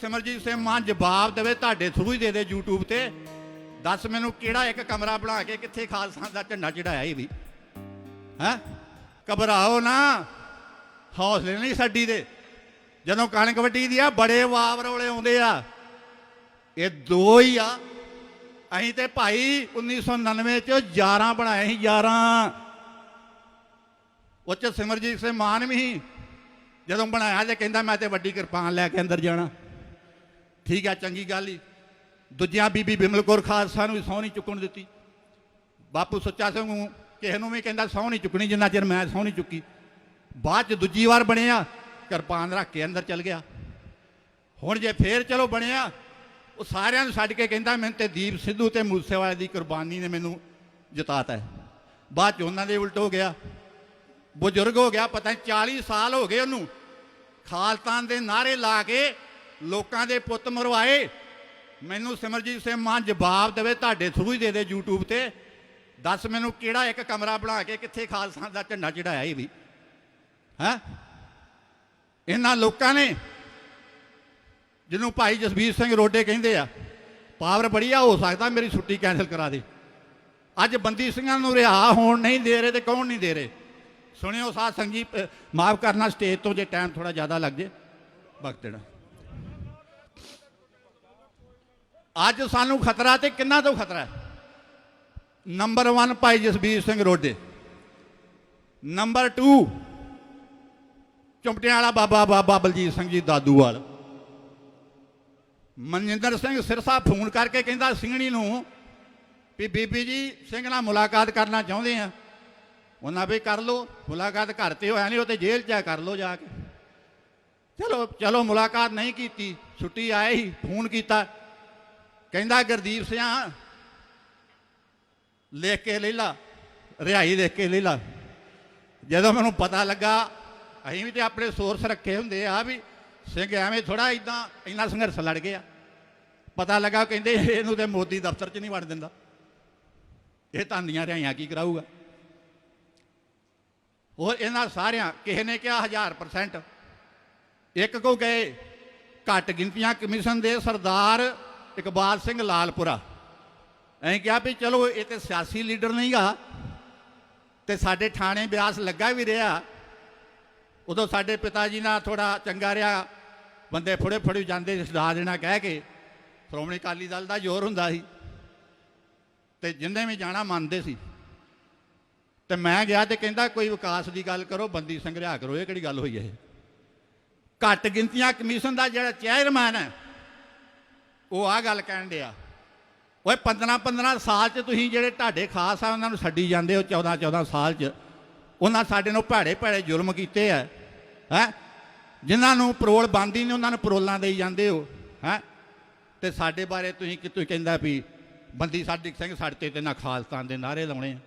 ਸਿਮਰਜੀਤ ਸਿੰਘ ਮਾਨ ਜਵਾਬ ਦੇਵੇ, ਤੁਹਾਡੇ ਥਰੂ ਹੀ ਦੇ ਦੇ YouTube ਤੇ। ਦੱਸ ਮੈਨੂੰ ਕਿਹੜਾ ਇੱਕ ਕਮਰਾ ਬਣਾ ਕੇ ਕਿੱਥੇ ਖਾਲਸਾ ਦਾ ਝੰਡਾ ਚੜਾਇਆ ਇਹ ਵੀ? ਹੈ? ਘਬਰਾਓ ਨਾ। ਹੌਸਲੇ ਨਹੀਂ ਛੱਡੀ ਦੇ। ਜਦੋਂ ਕਣਕ ਵੱਢੀ ਦੀ ਆ, ਬੜੇ ਵਾਵ ਰੋਲੇ ਆਉਂਦੇ ਆ। ਇਹ ਦੋ ਹੀ ਆ। ਅਸੀਂ ਤੇ ਭਾਈ 1999 ਚ 11 ਬਣਾਏ ਸੀ 11 ਉਹ ਚ ਸਿਮਰਜੀਤ ਸਿੰਘ ਮਾਨ ਵੀ ਸੀ। ਜਦੋਂ ਬਣਾਇਆ ਤੇ ਕਹਿੰਦਾ ਮੈਂ ਤੇ ਵੱਡੀ ਕਿਰਪਾਨ ਲੈ ਕੇ ਅੰਦਰ ਜਾਣਾ। ਠੀਕ ਆ, ਚੰਗੀ ਗੱਲ ਹੀ ਦੂਜਿਆਂ ਬੀਬੀ ਬਿਮਲ ਕੌਰ ਖਾਲਸਾ ਨੂੰ ਵੀ ਸਹੁੰ ਨਹੀਂ ਚੁੱਕਣ ਦਿੱਤੀ। ਬਾਪੂ ਸੁੱਚਾ ਸਿੰਘ ਨੂੰ ਕਿਸੇ ਨੂੰ ਵੀ ਕਹਿੰਦਾ ਸਹੁੰ ਨਹੀਂ ਚੁੱਕਣੀ, ਜਿੰਨਾ ਚਿਰ ਮੈਂ ਸਹੁੰ ਨਹੀਂ ਚੁੱਕੀ। ਬਾਅਦ ਚ ਦੂਜੀ ਵਾਰ ਬਣਿਆ, ਕਿਰਪਾਨ ਰੱਖ ਕੇ ਅੰਦਰ ਚਲ ਗਿਆ। ਹੁਣ ਜੇ ਫੇਰ ਚਲੋ ਬਣਿਆ, ਉਹ ਸਾਰਿਆਂ ਨੂੰ ਛੱਡ ਕੇ ਕਹਿੰਦਾ, ਮੈਨੂੰ ਤੇ ਦੀਪ ਸਿੱਧੂ ਤੇ ਮੂਸੇਵਾਲੇ ਦੀ ਕੁਰਬਾਨੀ ਨੇ ਮੈਨੂੰ ਜਿਤਾਤਾ ਹੈ। ਬਾਅਦ ਚ ਉਹਨਾਂ ਦੇ ਉਲਟ ਹੋ ਗਿਆ। ਬਜ਼ੁਰਗ ਹੋ ਗਿਆ, ਪਤਾ ਨਹੀਂ 40 ਸਾਲ ਹੋ ਗਏ ਉਹਨੂੰ। ਖਾਲਤਾਨ ਦੇ ਨਾਰੇ ਲਾ ਕੇ ਲੋਕਾਂ ਦੇ ਪੁੱਤ ਮਰਵਾਏ। ਮੈਨੂੰ ਸਿਮਰਜੀਤ ਸਿੰਘ ਮਾਨ ਜਵਾਬ ਦੇਵੇ, ਤੁਹਾਡੇ ਥਰੂ ਹੀ ਦੇ ਦੇ YouTube ਤੇ। ਦੱਸ ਮੈਨੂੰ ਕਿਹੜਾ ਇੱਕ ਕਮਰਾ ਬਣਾ ਕੇ ਕਿੱਥੇ ਖਾਲਸਾ ਦਾ ਝੰਡਾ ਚੜਾਇਆ ਇਹ ਵੀ? ਹੈ? ਇਹਨਾਂ ਲੋਕਾਂ ਨੇ, ਜਿਹਨੂੰ ਭਾਈ ਜਸਵੀਰ ਸਿੰਘ ਰੋਡੇ ਕਹਿੰਦੇ ਆ ਪਾਵਰ ਬੜੀ ਆ ਹੋ ਸਕਦਾ ਮੇਰੀ ਛੁੱਟੀ ਕੈਨਸਲ ਕਰਾ ਦੇ। ਅੱਜ ਬੰਦੀ ਸਿੰਘਾਂ ਨੂੰ ਰਿਹਾ ਹੋਣ ਨਹੀਂ ਦੇ ਰਹੇ ਤੇ ਕੌਣ ਨਹੀਂ ਦੇ ਰਹੇ? ਸੁਣਿਓ ਸਾਧ ਸੰਗੀ ਮਾਫ ਕਰਨਾ ਸਟੇਜ ਤੋਂ ਜੇ ਟਾਈਮ ਥੋੜਾ ਜ਼ਿਆਦਾ ਲੱਗ ਜੇ, ਵਕਤ ਦੇਣਾ। ਅੱਜ ਸਾਨੂੰ ਖਤਰਾ ਤੇ ਕਿੰਨਾ ਤੋਂ ਖਤਰਾ ਹੈ? ਨੰਬਰ 1 ਭਾਈ ਜਸਬੀਰ ਸਿੰਘ ਰੋਡੇ। ਨੰਬਰ 2 ਚੁੰਪਟਿਆਂ ਵਾਲਾ ਬਾਬਾ ਬਾਬਾ ਬਲਜੀਤ ਸਿੰਘ ਜੀ ਦਾਦੂਵਾਲ। ਮਨਜਿੰਦਰ ਸਿੰਘ ਸਿਰਸਾ ਫੋਨ ਕਰਕੇ ਕਹਿੰਦਾ ਸਿੰਘਣੀ ਨੂੰ ਵੀ ਬੀਬੀ ਜੀ ਸਿੰਘ ਨਾਲ ਮੁਲਾਕਾਤ ਕਰਨਾ ਚਾਹੁੰਦੇ ਆ। ਉਹਨਾਂ ਵੀ ਕਰ ਲੋ ਮੁਲਾਕਾਤ ਘਰ ਤੇ ਹੋਇਆ ਨਹੀਂ ਉਹ ਤੇ ਜੇਲ੍ਹ 'ਚ ਆ, ਕਰ ਲੋ ਜਾ ਕੇ। ਚਲੋ ਚਲੋ ਮੁਲਾਕਾਤ ਨਹੀਂ ਕੀਤੀ ਛੁੱਟੀ ਆਏ ਹੀ ਫੋਨ ਕੀਤਾ। ਕਹਿੰਦਾ ਗੁਰਦੀਪ ਸਿਆਂ, ਲਿਖ ਕੇ ਲੈ ਲਾ, ਰਿਹਾਈ ਦੇਖ ਕੇ ਲੈ ਲਾ। ਜਦੋਂ ਮੈਨੂੰ ਪਤਾ ਲੱਗਾ, ਅਸੀਂ ਵੀ ਤੇ ਆਪਣੇ ਸੋਰਸ ਰੱਖੇ ਹੁੰਦੇ ਆ ਵੀ ਸਿੰਘ ਐਵੇਂ ਥੋੜਾ ਇਦਾਂ ਇੰਨਾ ਸੰਘਰਸ਼ ਲੜ ਗਿਆ। ਪਤਾ ਲੱਗਾ ਕਹਿੰਦੇ ਇਹਨੂੰ ਤੇ ਮੋਦੀ ਦਫ਼ਤਰ 'ਚ ਨਹੀਂ ਵੜ ਦਿੰਦਾ। ਇਹ ਧੰਦੀਆਂ ਰਿਹਾਈਆਂ ਕੀ ਕਰਾਊਗਾ? ਹੋਰ ਇਹਨਾਂ ਸਾਰਿਆਂ, ਕਿਸੇ ਨੇ ਕਿਹਾ 1000% ਇੱਕ ਕੋ ਗਏ, ਘੱਟ ਗਿਣਤੀਆਂ ਕਮਿਸ਼ਨ ਦੇ ਸਰਦਾਰ ਇਕਬਾਲ ਸਿੰਘ ਲਾਲਪੁਰਾ। ਐਂ ਕਿਹਾ ਵੀ ਚਲੋ ਇਹ ਤੇ ਸਿਆਸੀ ਲੀਡਰ ਨਹੀਂਗਾ ਤੇ ਸਾਡੇ ਥਾਣੇ ਬਿਆਸ ਲੱਗਾ ਵੀ ਰਿਹਾ। ਉਦੋਂ ਸਾਡੇ ਪਿਤਾ ਜੀ ਨਾਲ ਥੋੜਾ ਚੰਗਾ ਰਿਹਾ। ਬੰਦੇ ਫੜੇ ਫੜੇ ਜਾਂਦੇ ਸਦਾ ਦੇਣਾ ਕਹਿ ਕੇ। ਸ਼੍ਰੋਮਣੀ ਅਕਾਲੀ ਦਲ ਦਾ ਜ਼ੋਰ ਹੁੰਦਾ ਸੀ। ਤੇ ਜਿੰਨੇ ਵੀ ਜਾਣਾ ਮੰਨਦੇ ਸੀ। ਤੇ ਮੈਂ ਗਿਆ ਤੇ ਕਹਿੰਦਾ ਕੋਈ ਵਿਕਾਸ ਦੀ ਗੱਲ ਕਰੋ, ਬੰਦੀ ਸੰਗ੍ਰਹਿ ਕਰੋ, ਇਹ ਕਿਹੜੀ ਗੱਲ ਹੋਈ ਹੈ? ਇਹ ਘੱਟ ਗਿਣਤੀਆਂ ਕਮਿਸ਼ਨ ਦਾ ਜਿਹੜਾ ਚੇਅਰਮੈਨ ਹੈ ਉਹ ਆ ਗੱਲ ਕਹਿਣ ਡਿਆ। ਓਏ 15 15 ਸਾਲ ਚ ਤੁਸੀਂ ਜਿਹੜੇ ਢਾਡੇ ਖਾਸ ਆ, ਉਹਨਾਂ ਨੂੰ ਛੱਡੀ ਜਾਂਦੇ ਹੋ 14 14 ਸਾਲ ਚ। ਉਹਨਾਂ ਸਾਡੇ ਨੂੰ ਭੈੜੇ ਭੈੜੇ ਜ਼ੁਲਮ ਕੀਤੇ ਆ। ਹੈ? ਜਿਨ੍ਹਾਂ ਨੂੰ ਪਰੋਲ ਬੰਦੀ ਨੇ ਉਹਨਾਂ ਨੂੰ ਪਰੋਲਾਂ ਦੇਈ ਜਾਂਦੇ ਹੋ। ਹੈ? ਤੇ ਸਾਡੇ ਬਾਰੇ ਤੁਸੀਂ ਕਿ ਤੁਸੀਂ ਕਹਿੰਦਾ ਵੀ ਬੰਦੀ ਸਾਡਿਕ ਸਿੰਘ ਸਾਡੇ ਤੇ ਤੇ ਨਾ ਖਾਲਸਤਾਨ ਦੇ ਨਾਰੇ ਲਾਉਣੇ ਆ।